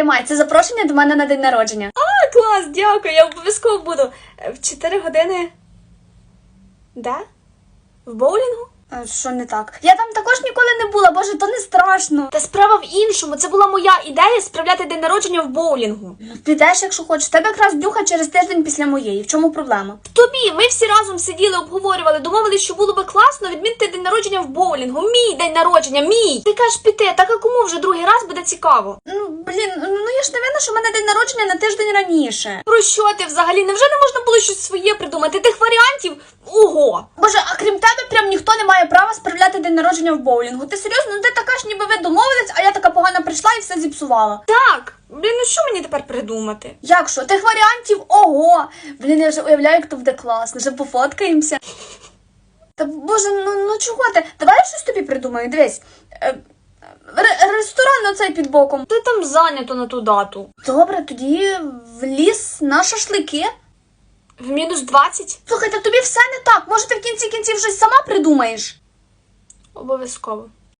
Тримай, це запрошення до мене на день народження. А, клас, дякую, я обов'язково буду. Е, В 4 години. Де? В боулінгу? А, Що не так? Я там також ніколи не була, боже, то не страшно. Та справа в іншому. Це була моя ідея справляти день народження в боулінгу. Ну, Підеш, якщо хочеш. Тебе якраз днюха через тиждень після моєї. В чому проблема? В тобі ми всі разом сиділи, обговорювали, домовились, що було би класно відмінити день народження в боулінгу. Мій день народження, мій. Ти кажеш піти, так а кому вже другий раз буде цікаво? Ну, блін, ну я ж не винна, що в мене день народження на тиждень раніше. Про що ти взагалі? Невже не можна було щось своє придумати? Тих варіантів? Ого! Боже, а крім прям ніхто не має права справляти день народження в боулінгу. Ти серйозно? Ну ти така ж ніби ви домовились, а я така погана прийшла і все зіпсувала. Так, блін, ну що мені тепер придумати? Як що? Тих варіантів ого! Блін, я вже уявляю, як то буде класно, вже пофоткаємося. Та боже, ну, ну чого ти? Давай я щось тобі придумаю. Дивись. Е, ре- ресторан оцей під боком. Ти там зайнято на ту дату. Добре, тоді в ліс на шашлики. В мінус 20? Слухай, та тобі все не так. Може, ти в кінці кінців щось сама придумаєш? Обов'язково.